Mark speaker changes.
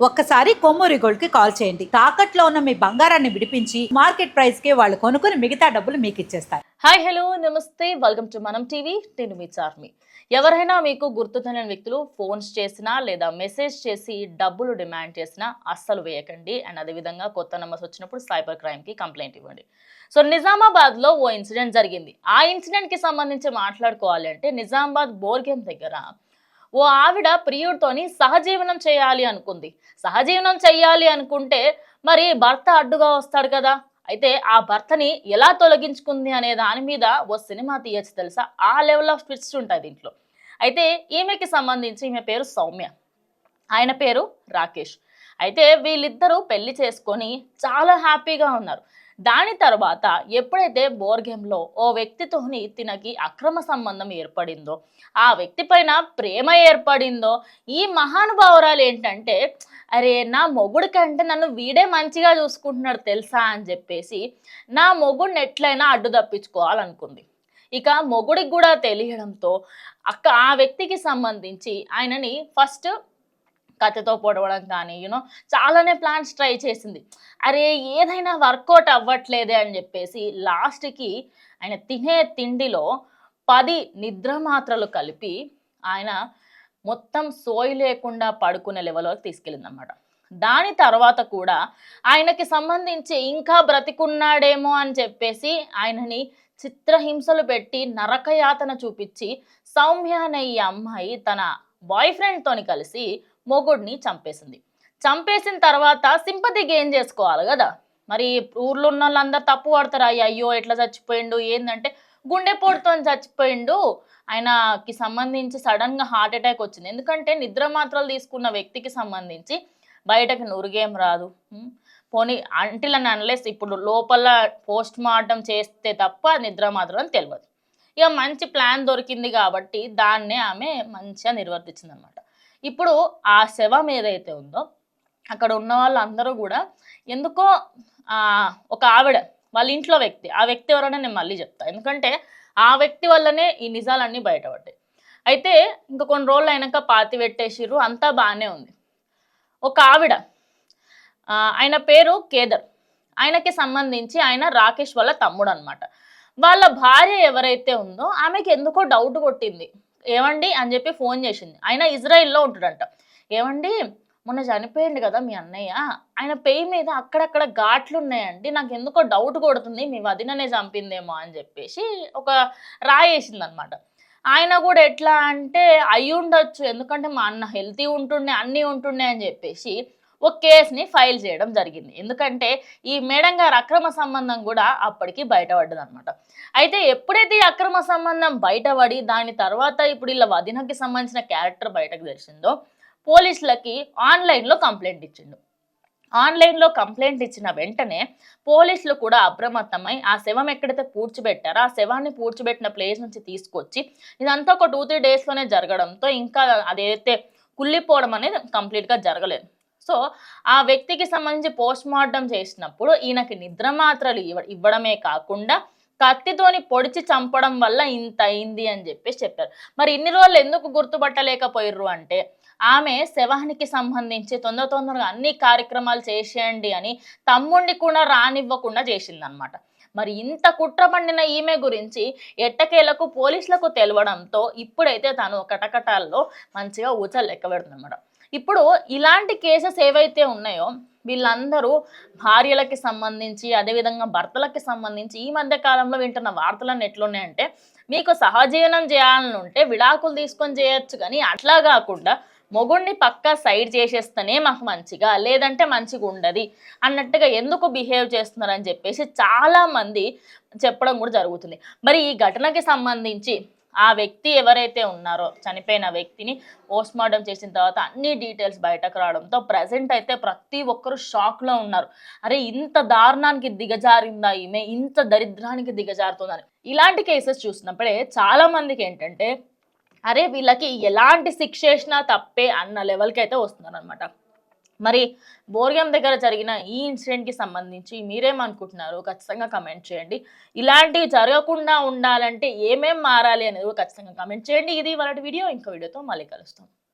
Speaker 1: ఒక్కసారి కొమ్మూరి గోల్డ్కి కాల్ చేయండి. తాకట్లో ఉన్న మీ బంగారాన్ని విడిపించి మార్కెట్ ప్రైస్కి వాళ్ళు కొనుక్కుని మిగతా డబ్బులు మీకు ఇచ్చేస్తారు.
Speaker 2: Hi hello namaste welcome to Manam TV. నేను మీ చార్మి. ఎవరైనా మీకు గుర్తు వ్యక్తులు ఫోన్స్ చేసినా లేదా మెసేజ్ చేసి డబ్బులు డిమాండ్ చేసినా అస్సలు వేయకండి. అండ్ అదేవిధంగా కొత్త నెంబర్స్ వచ్చినప్పుడు సైబర్ క్రైమ్కి కంప్లైంట్ ఇవ్వండి. సో నిజామాబాద్లో ఓ ఇన్సిడెంట్ జరిగింది. ఆ ఇన్సిడెంట్కి సంబంధించి మాట్లాడుకోవాలి అంటే నిజామాబాద్ బోర్గెం దగ్గర ఓ ఆవిడ ప్రియుడితోని సహజీవనం చేయాలి అనుకుంది. సహజీవనం చేయాలి అనుకుంటే మరి భర్త అడ్డుగా వస్తాడు కదా. అయితే ఆ భర్తని ఎలా తొలగించుకుంది అనే దాని మీద ఓ సినిమా తీయచ్చు తెలుసా? ఆ లెవెల్ ఆఫ్ ట్విస్ట్ ఉంటాయి దీంట్లో. అయితే ఈమెకి సంబంధించి ఈమె పేరు సౌమ్య. ఆయన పేరు రాకేష్. అయితే వీళ్ళిద్దరూ పెళ్ళి చేసుకొని చాలా హ్యాపీగా ఉన్నారు. దాని తర్వాత ఎప్పుడైతే బోర్గేమ్లో ఓ వ్యక్తితోని తినకి అక్రమ సంబంధం ఏర్పడిందో ఆ వ్యక్తి పైన ప్రేమ ఏర్పడిందో ఈ మహానుభావురాలు ఏంటంటే అరే నా మొగుడి కంటే నన్ను వీడే మంచిగా చూసుకుంటున్నాడు తెలుసా అని చెప్పేసి నా మొగుడిని ఎట్లయినా అడ్డు తప్పించుకోవాలనుకుంది. ఇక మొగుడికి కూడా తెలియడంతో అక్క ఆ వ్యక్తికి సంబంధించి ఆయనని ఫస్ట్ కత్తితో పొడవడం కానీ యూనో చాలానే ప్లాన్స్ ట్రై చేసింది. అరే ఏదైనా వర్కౌట్ అవ్వట్లేదే అని చెప్పేసి లాస్ట్కి ఆయన తినే తిండిలో పది నిద్ర మాత్రలు కలిపి ఆయన మొత్తం సోయి లేకుండా పడుకునే లెవెల్లోకి తీసుకెళ్ళిందన్నమాట. దాని తర్వాత కూడా ఆయనకి సంబంధించి ఇంకా బ్రతికున్నాడేమో అని చెప్పేసి ఆయనని చిత్రహింసలు పెట్టి నరకయాతన చూపించి సౌమ్య అనే ఈ అమ్మాయి తన బాయ్ ఫ్రెండ్తోని కలిసి మొగుడిని చంపేసింది. చంపేసిన తర్వాత సింపతి గెయిన్ చేసుకోవాలి కదా? మరి ఊర్లో ఉన్న వాళ్ళందరూ తప్పు పడతారు. అయ్యో అయ్యో ఎట్లా చచ్చిపోయిండు? ఏంటంటే గుండెపోటుతో చచ్చిపోయిండు. ఆయనకి సంబంధించి సడన్గా హార్ట్ అటాక్ వచ్చింది. ఎందుకంటే నిద్ర మాత్రలు తీసుకున్న వ్యక్తికి సంబంధించి బయటకు నురుగేం రాదు. పోనీ అంటిల్ అని అనలేస్ ఇప్పుడు లోపల పోస్ట్ మార్టం చేస్తే తప్ప నిద్ర మాత్రం అని తెలియదు. ఇక మంచి ప్లాన్ దొరికింది కాబట్టి దాన్నే ఆమె మంచిగా నిర్వర్తించింది అనమాట ఇప్పుడు ఆ శవం ఏదైతే ఉందో అక్కడ ఉన్న వాళ్ళందరూ కూడా ఎందుకో ఒక ఆవిడ వాళ్ళ ఇంట్లో వ్యక్తి ఆ వ్యక్తి ఎవరైనా నేను మళ్ళీ చెప్తాను ఎందుకంటే ఆ వ్యక్తి వల్లనే ఈ నిజాలన్నీ బయటపడ్డాయి. అయితే ఇంకా కొన్ని రోజులు అయినాక పాతి పెట్టేసిర్రు అంతా బాగానే ఉంది. ఒక ఆవిడ ఆయన పేరు కేదర్. ఆయనకి సంబంధించి ఆయన రాకేష్ వాళ్ళ తమ్ముడు అనమాట వాళ్ళ భార్య ఎవరైతే ఉందో ఆమెకి ఎందుకో డౌట్ కొట్టింది. ఏమండి అని చెప్పి ఫోన్ చేసింది. ఆయన ఇజ్రాయిల్లో ఉంటాడంట. ఏమండి మొన్న చనిపోయింది కదా మీ అన్నయ్య. ఆయన పెయి మీద అక్కడక్కడ ఘాట్లు ఉన్నాయండి. నాకు ఎందుకో డౌట్ కొడుతుంది. మీ వదిననే చంపిందేమో అని చెప్పేసి ఒక రాయేసింది అనమాట ఆయన కూడా ఎట్లా అంటే అయి ఉండొచ్చు ఎందుకంటే మా అన్న హెల్తీ ఉంటుండే అన్నీ ఉంటుండే అని చెప్పేసి ఒక కేసుని ఫైల్ చేయడం జరిగింది. ఎందుకంటే ఈ మేడం గారు అక్రమ సంబంధం కూడా అప్పటికి బయటపడ్డది అనమాట అయితే ఎప్పుడైతే ఈ అక్రమ సంబంధం బయటపడి దాని తర్వాత ఇప్పుడు ఇలా వదినకి సంబంధించిన క్యారెక్టర్ బయటకు తెలిసిందో పోలీసులకి ఆన్లైన్లో కంప్లైంట్ ఇచ్చిండు. ఆన్లైన్లో కంప్లైంట్ ఇచ్చిన వెంటనే పోలీసులు కూడా అప్రమత్తమై ఆ శవం ఎక్కడైతే పూడ్చిపెట్టారో ఆ శవాన్ని పూడ్చిపెట్టిన ప్లేస్ నుంచి తీసుకొచ్చి ఇదంతా ఒక టూ త్రీ డేస్లోనే జరగడంతో ఇంకా అదైతే కుళ్ళిపోవడం అనేది కంప్లీట్గా జరగలేదు. సో ఆ వ్యక్తికి సంబంధించి పోస్ట్ మార్టం చేసినప్పుడు ఈయనకి నిద్ర మాత్రలు ఇవ్వ ఇవ్వడమే కాకుండా కత్తితోని పొడిచి చంపడం వల్ల ఇంత అయింది అని చెప్పేసి చెప్పారు. మరి ఇన్ని రోజులు ఎందుకు గుర్తుపట్టలేకపోయారు అంటే ఆమె శవానికి సంబంధించి తొందర తొందరగా అన్ని కార్యక్రమాలు చేసేయండి అని తమ్ముడిని కూడా రానివ్వకుండా చేసిందనమాట మరి ఇంత కుట్ర పండిన ఈమె గురించి ఎట్టకేలకు పోలీసులకు తెలవడంతో ఇప్పుడైతే తను కటకటాల్లో మంచిగా ఊచలు లెక్క పెడుతుందన్నమాట ఇప్పుడు ఇలాంటి కేసెస్ ఏవైతే ఉన్నాయో వీళ్ళందరూ భార్యలకి సంబంధించి అదేవిధంగా భర్తలకి సంబంధించి ఈ మధ్య కాలంలో వింటున్న వార్తలన్నీ ఎట్లున్నాయంటే మీకు సహజీవనం చేయాలని ఉంటే విడాకులు తీసుకొని చేయొచ్చు కానీ అట్లా కాకుండా మొగుడిని పక్కా సైడ్ చేసేస్తేనే మాకు మంచిగా లేదంటే మంచిగా ఉండదు అన్నట్టుగా ఎందుకు బిహేవ్ చేస్తున్నారని చెప్పేసి చాలామంది చెప్పడం కూడా జరుగుతుంది. మరి ఈ ఘటనకి సంబంధించి ఆ వ్యక్తి ఎవరైతే ఉన్నారో చనిపోయిన వ్యక్తిని పోస్ట్ మార్టం చేసిన తర్వాత అన్ని డీటెయిల్స్ బయటకు రావడంతో ప్రజెంట్ అయితే ప్రతి ఒక్కరు షాక్లో ఉన్నారు. అరే ఇంత దారుణానికి దిగజారిందా ఈమె? ఇంత దరిద్రానికి దిగజారుతుందని ఇలాంటి కేసెస్ చూసినప్పుడే చాలా మందికి ఏంటంటే అరే వీళ్ళకి ఎలాంటి శిక్ష వేసినా తప్పే అన్న లెవెల్కి అయితే వస్తున్నారు అనమాట మరి బోర్గం దగ్గర జరిగిన ఈ ఇన్సిడెంట్కి సంబంధించి మీరేమనుకుంటున్నారు? ఖచ్చితంగా కమెంట్ చేయండి. ఇలాంటివి జరగకుండా ఉండాలంటే ఏమేం మారాలి అనేది కూడా ఖచ్చితంగా కమెంట్ చేయండి. ఇది వాళ్ళ వీడియో. ఇంకో వీడియోతో మళ్ళీ కలుస్తాం.